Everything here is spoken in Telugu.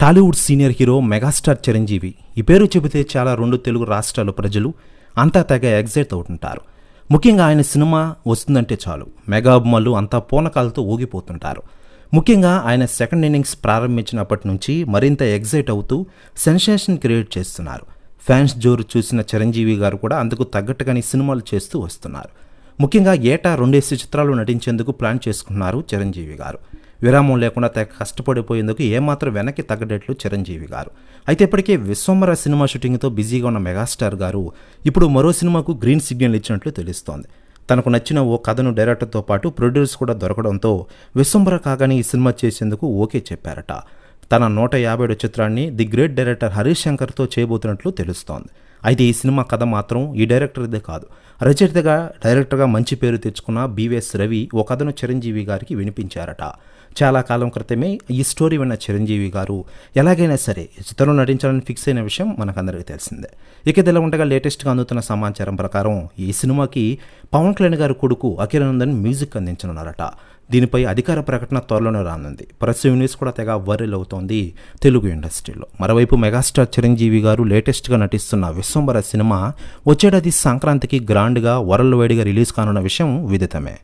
Tollywood senior hero megastar Chiranjeevi. ఈ పేరు చెబితే చాలా రెండు తెలుగు రాష్ట్రాల ప్రజలు అంతా తెగ ఎగ్జైట్ అవుతుంటారు. ముఖ్యంగా ఆయన సినిమా వస్తుందంటే చాలు. మెగా అభిమానులు అంతా పూనకాలతో ఊగిపోతుంటారు. ముఖ్యంగా ఆయన సెకండ్ ఇన్నింగ్స్ ప్రారంభించినప్పటి నుంచి మరింత ఎగ్జైట్ అవుతూ సెన్సేషన్ క్రియేట్ చేస్తున్నారు. ఫ్యాన్స్ జోరు చూసిన చిరంజీవి గారు కూడా అందుకు తగ్గట్టుగానే సినిమాలు చేస్తూ వస్తున్నారు. ముఖ్యంగా ఏటా రెండేసి చిత్రాలు నటించేందుకు ప్లాన్ చేసుకున్నారు చిరంజీవి గారు. విరామం లేకుండా తెగ కష్టపడిపోయేందుకు ఏమాత్రం వెనక్కి తగ్గడట్లు చిరంజీవి గారు. అయితే ఇప్పటికే విశ్వంబర సినిమా షూటింగ్తో బిజీగా ఉన్న మెగాస్టార్ గారు ఇప్పుడు మరో సినిమాకు గ్రీన్ సిగ్నల్ ఇచ్చినట్లు తెలుస్తోంది. తనకు నచ్చిన ఓ కథను డైరెక్టర్తో పాటు ప్రొడ్యూస్ కూడా దొరకడంతో విశ్వంబర కాగానే ఈ సినిమా చేసేందుకు ఓకే చెప్పారట. తన నూట యాభై ఏడు చిత్రాన్ని ది గ్రేట్ డైరెక్టర్ హరీష్ శంకర్తో చేయబోతున్నట్లు తెలుస్తోంది. అయితే ఈ సినిమా కథ మాత్రం ఈ డైరెక్టర్దే కాదు. రచయితగా డైరెక్టర్గా మంచి పేరు తెచ్చుకున్న బీవీఎస్ రవి ఓ కథను చిరంజీవి గారికి వినిపించారట. చాలా కాలం క్రితమే ఈ స్టోరీ విన్న చిరంజీవి గారు ఎలాగైనా సరే చిత్రంలో నటించాలని ఫిక్స్ అయిన విషయం మనకందరికీ తెలిసిందే. ఇక ఇదిలా ఉండగా లేటెస్ట్గా అందుతున్న సమాచారం ప్రకారం ఈ సినిమాకి పవన్ కళ్యాణ్ గారి కొడుకు అఖిలానందన్ మ్యూజిక్ అందించనున్నారట. దీనిపై అధికార ప్రకటన త్వరలోనే రానుంది. ప్రెస్ న్యూస్ కూడా తెగ వైరల్ అవుతోంది తెలుగు ఇండస్ట్రీలో. మరోవైపు మెగాస్టార్ చిరంజీవి గారు లేటెస్ట్గా నటిస్తున్న విశ్వంబర సినిమా వచ్చేటది సంక్రాంతికి గ్రాండ్గా వరల్డ్ వైడ్గా రిలీజ్ కానున్న విషయం విదితమే.